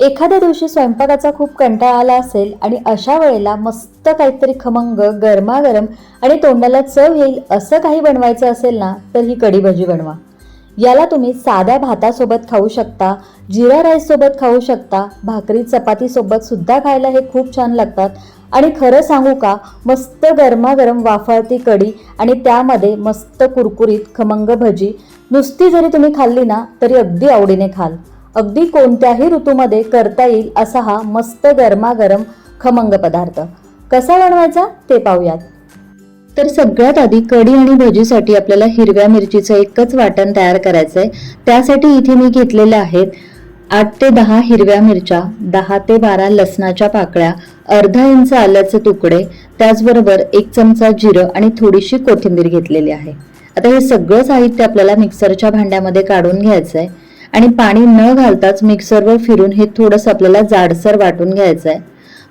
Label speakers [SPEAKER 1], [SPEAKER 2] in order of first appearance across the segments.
[SPEAKER 1] एखाद्या दिवशी स्वयंपाकाचा खूप कंटाळा आला असेल आणि अशा वेळेला मस्त काहीतरी खमंग गरमागरम आणि तोंडाला चव येईल असं काही बनवायचं असेल ना तर ही कढी भजी बनवा. याला तुम्ही साध्या भातासोबत खाऊ शकता जिरा राईससोबत खाऊ शकता भाकरी चपातीसोबत सुद्धा खायला हे खूप छान लागतात. आणि खरं सांगू का मस्त गरमागरम वाफाळती कढी आणि त्यामध्ये मस्त कुरकुरीत खमंग भजी नुसती जरी तुम्ही खाल्ली ना तरी अगदी आवडीने खाल. अगदी कोणत्याही ऋतूमध्ये करता येईल असा हा मस्त गरमागरम खमंग पदार्थ. कसा बनवायचा ते पाहूयात. तर सगळ्यात आधी कढी आणि भजीसाठी आपल्याला हिरव्या मिरचीचं एकच वाटण तयार करायचं आहे त्यासाठी इथे मी घेतलेल्या आहेत आठ ते दहा हिरव्या मिरच्या दहा ते बारा लसणाच्या पाकळ्या अर्धा इंच आल्याचे तुकडे त्याचबरोबर एक चमचा जिरं आणि थोडीशी कोथिंबीर घेतलेली आहे. आता हे सगळं साहित्य आपल्याला मिक्सरच्या भांड्यामध्ये काढून घ्यायचं आहे आणि पाणी न घालताच मिक्सरवर फिरून हे थोडंसं आपल्याला जाडसर वाटून घ्यायचं आहे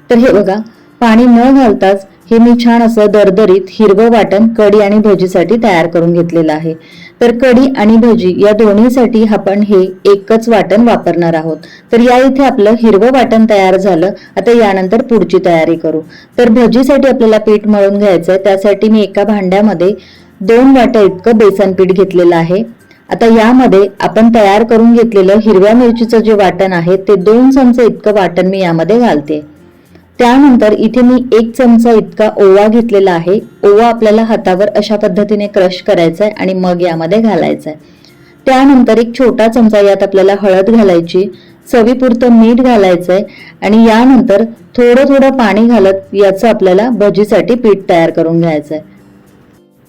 [SPEAKER 1] तर हे बघा पाणी न घालताच हे मी छान असं दरदरीत हिरवं वाटण कढी आणि भजीसाठी तयार करून घेतलेलं आहे. तर कढी आणि भजी या दोन्हीसाठी आपण हे एकच वाटण वापरणार आहोत. तर या इथे आपलं हिरवं वाटण तयार झालं. आता यानंतर पुढची तयारी करू. तर भजीसाठी आपल्याला पीठ मळून घ्यायचं आहे त्यासाठी मी एका भांड्यामध्ये दोन वाट्या इतकं बेसन पीठ घेतलेलं आहे. आता यामध्ये आपण तयार करून घेतलेलं हिरव्या मिरचीचं जे वाटण आहे ते दोन चमचे इतकं वाटण मी यामध्ये घालते. त्यानंतर इथे मी एक चमचा इतका ओवा घेतलेला आहे. ओवा आपल्याला हातावर अशा पद्धतीने क्रश करायचा आहे आणि मग यामध्ये घालायचा आहे त्यानंतर एक छोटा चमचा यात आपल्याला हळद घालायची चवीपुरतं मीठ घालायचंय आणि यानंतर थोडं थोडं पाणी घालत याचं आपल्याला भजीसाठी पीठ तयार करून घ्यायचं आहे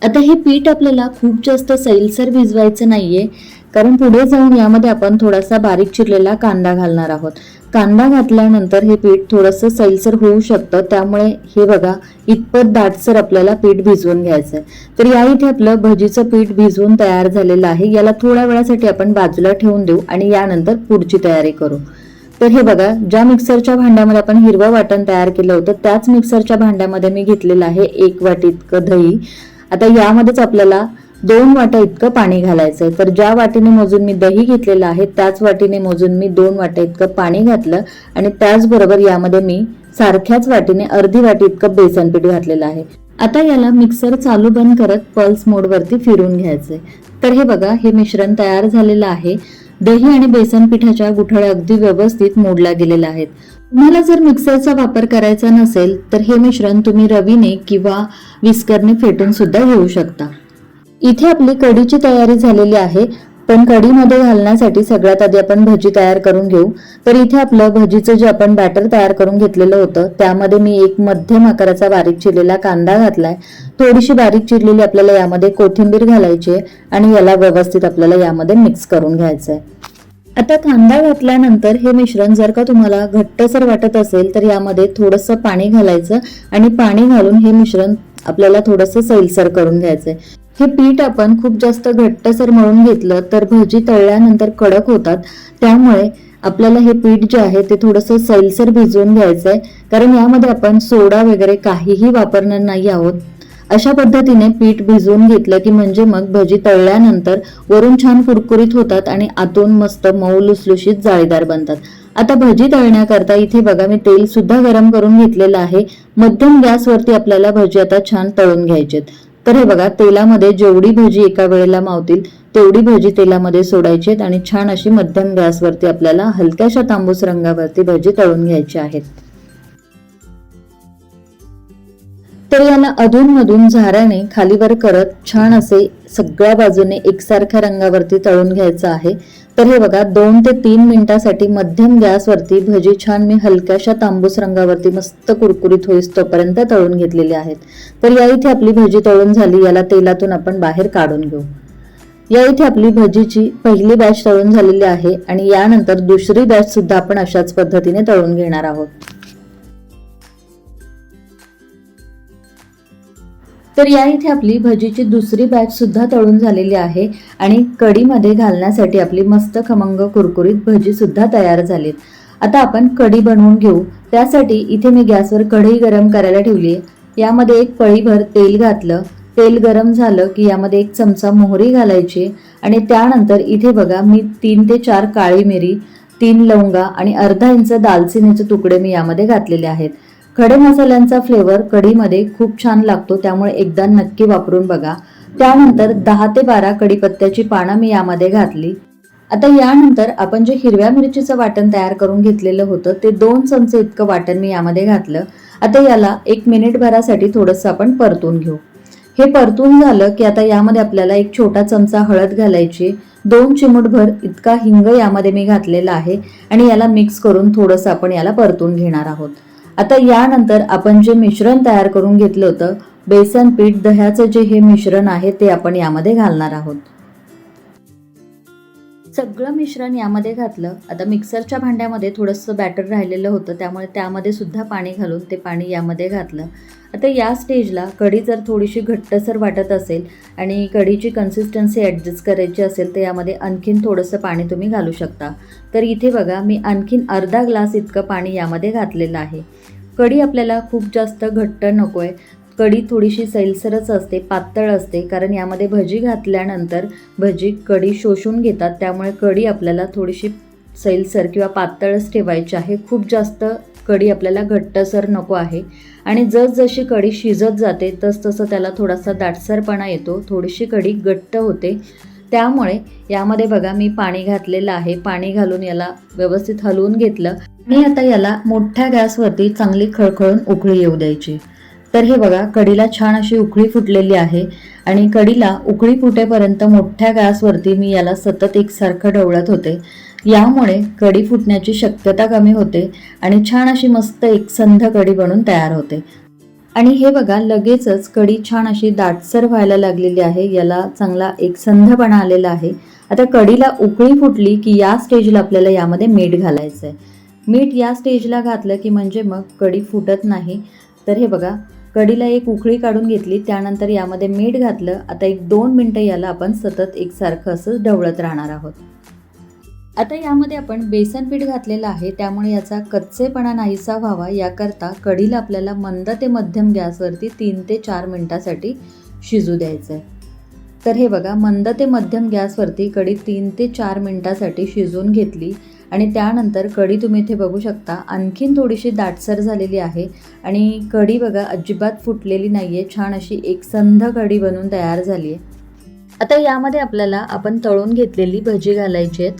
[SPEAKER 1] आता हे पीठ आपल्याला खूप जास्त सैलसर भिजवायचं नाहीये. कारण पुढे जाऊन यामध्ये आपण थोडासा बारीक चिरलेला कांदा घालणार आहोत. कांदा घातल्यानंतर हे पीठ थोडंसं सैलसर होऊ शकतं. त्यामुळे हे बघा इतपत दाटसर आपल्याला पीठ भिजवून घ्यायचं आहे तर या इथे आपलं भजीचं पीठ भिजवून तयार झालेलं आहे. याला थोड्या वेळासाठी आपण बाजूला ठेवून देऊ आणि यानंतर पुढची तयारी करू. तर हे बघा ज्या मिक्सरच्या भांड्यामध्ये आपण हिरवं वाटण तयार केलं होतं त्याच मिक्सरच्या भांड्यामध्ये मी घेतलेलं आहे एक वाटी इतकं दही. आता यामध्येच आपल्याला दोन वाट्या इतकं पाणी घालायचंय. तर ज्या वाटीने मोजून मी दही घेतलेलं आहे त्याच वाटीने मोजून मी दोन वाट्या इतकं पाणी घातलं आणि त्याचबरोबर यामध्ये मी सारख्याच वाटीने अर्धी वाटी इतकं बेसन पीठ घातलेलं आहे. आता याला मिक्सर चालू बंद करत पल्स मोडवरती फिरून घ्यायचंय. तर हे बघा हे मिश्रण तयार झालेलं आहे. दही आणि बेसन पिठाच्या गुठळ्या अगदी व्यवस्थित मोडल्या गेलेल्या आहेत. तुम्हाला जर मिक्सरचा वापर करायचा नसेल तर हे मिश्रण तुम्ही रवीने किंवा विस्करने फेटून सुद्धा घेऊ शकता. इथे आपली कढीची तयारी झालेली आहे पण कढीमध्ये घालण्यासाठी सगळ्यात आधी आपण भजी तयार करून घेऊ. तर इथे आपलं भजीचं जे आपण बॅटर तयार करून घेतलेलं होतं त्यामध्ये मी एक मध्यम आकाराचा बारीक चिरलेला कांदा घातलाय. थोडीशी बारीक चिरलेली आपल्याला यामध्ये कोथिंबीर घालायची आहे आणि याला व्यवस्थित आपल्याला यामध्ये मिक्स करून घ्यायचं आहे आता कांदा घातल्यानंतर हे मिश्रण जर का तुम्हाला घट्टसर वाटत असेल तर यामध्ये थोडंसं पाणी घालायचं आणि पाणी घालून हे मिश्रण आपल्याला थोडंसं सैलसर करून घ्यायचंय. हे पीठ आपण खूप जास्त घट्टसर मळून घेतलं तर भजी तळल्यानंतर कडक होतात. त्यामुळे आपल्याला हे पीठ जे आहे ते थोडंसं सैलसर भिजवून घ्यायचंय. कारण यामध्ये आपण सोडा वगैरे काहीही वापरणार नाही आहोत. अशा पद्धतीने पीठ भिजवून घेतलं की म्हणजे मग भजी तळल्यानंतर वरून छान कुरकुरीत होतात आणि आतून मस्त मऊ लुसलुशीत जाळीदार बनतात. आता भजी तळण्याकरता इथे बघा मी तेल सुद्धा गरम करून घेतलेलं आहे. मध्यम गॅसवरती आपल्याला भजी आता छान तळून घ्यायचेत तर हे बघा तेलामध्ये जेवढी भजी एका वेळेला मावतील तेवढी भजी तेलामध्ये सोडायची आणि छान अशी मध्यम गॅसवरती आपल्याला हलक्याशा तांबूस रंगावरती भजी तळून घ्यायची आहेत. तर यांना अधूनमधून झाऱ्याने खालीवर करत छान असे सगळ्या बाजूने एकसारख्या रंगावरती तळून घ्यायचं आहे. तर हे बघा दोन ते तीन मिनिटासाठी मध्यम गॅसवरती भजी छान मी हलक्याशा तांबूस रंगावरती मस्त कुरकुरीत होईस तोपर्यंत तळून घेतलेली आहेत. तर या इथे आपली भजी तळून झाली याला तेलातून आपण बाहेर काढून घेऊ. या इथे आपली भजीची पहिली बॅच तळून झालेली आहे आणि यानंतर दुसरी बॅच सुद्धा आपण अशाच पद्धतीने तळून घेणार आहोत. तर या इथे आपली भजीची दुसरी बॅच सुद्धा तळून झालेली आहे आणि कढीमध्ये घालण्यासाठी आपली मस्त खमंग कुरकुरीत भजी सुद्धा तयार झालीत. आता आपण कढी बनवून घेऊ. त्यासाठी इथे मी गॅसवर कढई गरम करायला ठेवली आहे. यामध्ये एक पळीभर तेल घातलं. तेल गरम झालं की यामध्ये एक चमचा मोहरी घालायची आणि त्यानंतर इथे बघा मी तीन ते चार काळी मिरी तीन लवंगा आणि अर्धा इंच दालचिनीचे तुकडे मी यामध्ये घातलेले आहेत. खडे मसाल्यांचा फ्लेवर कढीमध्ये खूप छान लागतो त्यामुळे एकदा नक्की वापरून बघा. त्यानंतर दहा ते बारा कढीपत्त्याची पानं मी यामध्ये घातली. आता यानंतर आपण जे हिरव्या मिरचीचं वाटण तयार करून घेतलेलं होतं ते दोन चमचे इतकं वाटण मी यामध्ये घातलं. आता याला एक मिनिटभरासाठी थोडंसं आपण परतून घेऊ. हे परतून झालं की आता यामध्ये आपल्याला एक छोटा चमचा हळद घालायची दोन चिमूटभर इतका हिंग यामध्ये मी घातलेला आहे आणि याला मिक्स करून थोडंसं आपण याला परतून घेणार आहोत. आता यानंतर आपण जे मिश्रण तयार करून घेतलं होतं बेसन पीठ दह्याचं जे हे मिश्रण आहे ते आपण यामध्ये घालणार आहोत. सगळं मिश्रण यामध्ये घातलं. आता मिक्सरच्या भांड्यामध्ये थोडंसं बॅटर राहिलेलं होतं त्यामुळे त्यामध्ये सुद्धा पाणी घालून ते पाणी यामध्ये घातलं. आता या स्टेजला कढी जर थोडीशी घट्टसर वाटत असेल आणि कढीची कन्सिस्टन्सी ॲडजस्ट करायची असेल तर यामध्ये आणखीन थोडंसं पाणी तुम्ही घालू शकता. तर इथे बघा मी आणखीन अर्धा ग्लास इतकं पाणी यामध्ये घातलेलं आहे. कढी आपल्याला खूप जास्त घट्ट नको आहे कढी थोडीशी सैलसरच असते पातळ असते कारण यामध्ये भजी घातल्यानंतर भजी कढी शोषून घेतात त्यामुळे कढी आपल्याला थोडीशी सैलसर किंवा पातळच ठेवायची आहे. खूप जास्त कढी आपल्याला घट्टसर नको आहे. आणि जसजशी कढी शिजत जाते तसतसं त्याला थोडासा दाटसरपणा येतो. थोडीशी कढी घट्ट होते. त्यामुळे यामध्ये बघा मी पाणी घातलेलं आहे. पाणी घालून याला व्यवस्थित हलवून घेतलं. आणि आता याला मोठ्या गॅसवरती चांगली खळखळून उकळी येऊ द्यायची. तर हे बघा कढीला छान अशी उकळी फुटलेली आहे आणि कढीला उकळी फुटेपर्यंत मोठ्या गॅसवरती मी याला सतत एकसारखं ढवळत होते. यामुळे कढी फुटण्याची शक्यता कमी होते आणि छान अशी मस्त एकसंध कढी बनून तयार होते. आणि हे बघा लगेचच कढी छान अशी दाटसर व्हायला लागलेली आहे. याला चांगला एक संधपणा आलेला आहे. आता कढीला उकळी फुटली की या स्टेजला आपल्याला यामध्ये मीठ घालायचं आहे मीठ या स्टेजला घातलं की म्हणजे मग कढी फुटत नाही. तर हे बघा कढीला एक उकळी काढून घेतली त्यानंतर यामध्ये मीठ घातलं. आता एक दोन मिनटं याला आपण सतत एकसारखं असं ढवळत राहणार आहोत. आता यामध्ये आपण बेसन पीठ घातलेलं आहे. त्यामुळे याचा कच्चेपणा नाहीसा व्हावा. याकरता कढीला आपल्याला मंद ते मध्यम गॅसवरती तीन ते चार मिनटासाठी शिजू द्यायचं आहे तर हे बघा मंद ते मध्यम गॅसवरती कढी तीन ते चार मिनटासाठी शिजवून घेतली आणि त्यानंतर कढी तुम्ही इथे बघू शकता आणखीन थोडीशी दाटसर झालेली आहे आणि कढी बघा अजिबात फुटलेली नाही आहे छान अशी एकसंध कढी बनून तयार झाली आहे आता यामध्ये आपल्याला आपण तळून घेतलेली भजी घालायची आहेत.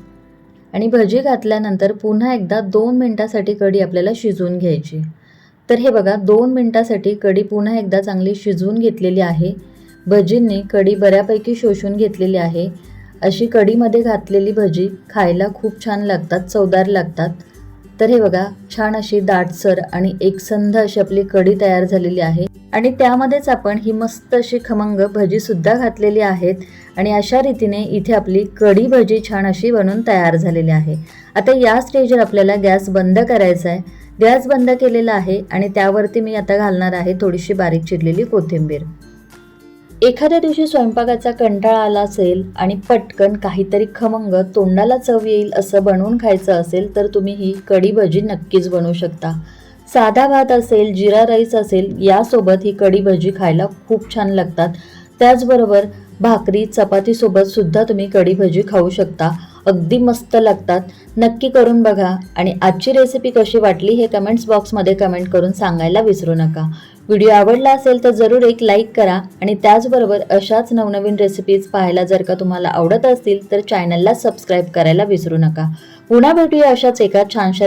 [SPEAKER 1] आणि भजी घातल्यानंतर पुन्हा एकदा दोन मिनटासाठी कढी आपल्याला शिजवून घ्यायची. तर हे बघा दोन मिनटासाठी कढी पुन्हा एकदा चांगली शिजवून घेतलेली आहे. भजींनी कढी बऱ्यापैकी शोषून घेतलेली आहे. अशी कढीमध्ये घातलेली भजी खायला खूप छान लागतात चवदार लागतात. तर हे बघा छान अशी दाटसर आणि एकसंध अशी आपली कढी तयार झालेली आहे. आणि त्यामध्येच आपण ही मस्त अशी खमंग भजीसुद्धा घातलेली आहेत. आणि अशा रीतीने इथे आपली कढी भजी छान अशी बनून तयार झालेली आहे. आता या स्टेजवर आपल्याला गॅस बंद करायचा आहे. गॅस बंद केलेला आहे आणि त्यावरती मी आता घालणार आहे थोडीशी बारीक चिरलेली कोथिंबीर. एखाद्या दिवशी स्वयंपाकाचा कंटाळा आला असेल आणि पटकन काहीतरी खमंग तोंडाला चव येईल असं बनवून खायचं असेल तर तुम्ही ही कढी भजी नक्कीच बनवू शकता. साधा भात असेल जिरा राईस असेल यासोबत ही कढी भजी खायला खूप छान लागतात. त्याचबरोबर भाकरी चपातीसोबत सुद्धा तुम्ही कढी भजी खाऊ शकता. अगदी मस्त लागतात. नक्की करून बघा. आणि आजची रेसिपी कशी वाटली हे कमेंट्स बॉक्समध्ये कमेंट करून सांगायला विसरू नका. व्हिडिओ आवडला असेल तर जरूर एक लाईक करा. आणि त्याचबरोबर अशाच नवनवीन रेसिपीज पाहायला जर का तुम्हाला आवडत असतील तर चॅनलला सबस्क्राईब करायला विसरू नका. पुन्हा भेटूया अशाच एका छानशा